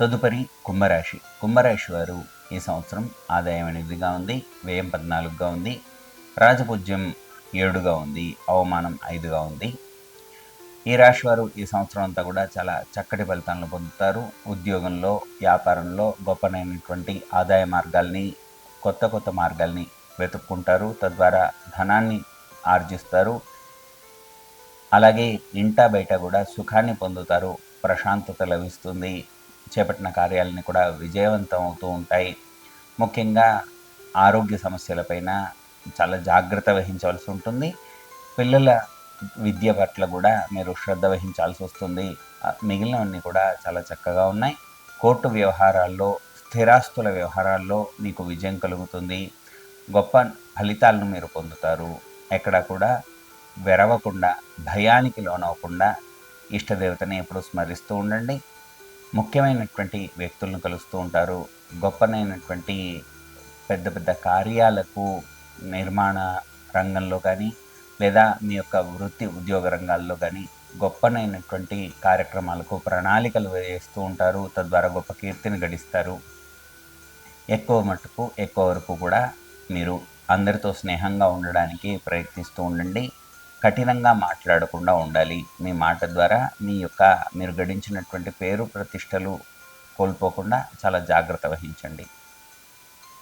తదుపరి కుంభరాశి. కుంభరాశి వారు ఈ సంవత్సరం ఆదాయం ఎనిమిదిగా ఉంది వ్యయం పద్నాలుగుగా ఉంది రాజపూజ్యం ఏడుగా ఉంది అవమానం ఐదుగా ఉంది. ఈ రాశి వారు ఈ సంవత్సరం అంతా కూడా చాలా చక్కటి ఫలితాలను పొందుతారు. ఉద్యోగంలో వ్యాపారంలో గొప్పనైనటువంటి ఆదాయ మార్గాల్ని కొత్త కొత్త మార్గాల్ని వెతుక్కుంటారు. తద్వారా ధనాన్ని ఆర్జిస్తారు. అలాగే ఇంటా బయట కూడా సుఖాన్ని పొందుతారు. ప్రశాంతత లభిస్తుంది. చేపట్టిన కార్యాలని కూడా విజయవంతం అవుతూ ఉంటాయి. ముఖ్యంగా ఆరోగ్య సమస్యలపైన చాలా జాగ్రత్త వహించవలసి ఉంటుంది. పిల్లల విద్య పట్ల కూడా మీరు శ్రద్ధ వహించాల్సి వస్తుంది. మిగిలినవన్నీ కూడా చాలా చక్కగా ఉన్నాయి. కోర్టు వ్యవహారాల్లో స్థిరాస్తుల వ్యవహారాల్లో మీకు విజయం కలుగుతుంది. గొప్ప ఫలితాలను మీరు పొందుతారు. ఎక్కడ కూడా వెరవకుండా భయానికి లోనవ్వకుండా ఇష్టదేవతని ఎప్పుడు స్మరిస్తూ ఉండండి. ముఖ్యమైనటువంటి వ్యక్తులను కలుస్తూ ఉంటారు. గొప్పనైనటువంటి పెద్ద పెద్ద కార్యాలకు నిర్మాణ రంగంలో కానీ లేదా మీ యొక్క వృత్తి ఉద్యోగ రంగాల్లో కానీ గొప్పనైనటువంటి కార్యక్రమాలకు ప్రణాళికలు వేస్తూ ఉంటారు. తద్వారా గొప్ప కీర్తిని గడిస్తారు. ఎక్కువ మటుకు ఎక్కువ వరకు కూడా మీరు అందరితో స్నేహంగా ఉండడానికి ప్రయత్నిస్తూ ఉండండి. కఠినంగా మాట్లాడకుండా ఉండాలి. మీ మాట ద్వారా మీ యొక్క మీరు గడించినటువంటి పేరు ప్రతిష్టలు కోల్పోకుండా చాలా జాగ్రత్త వహించండి.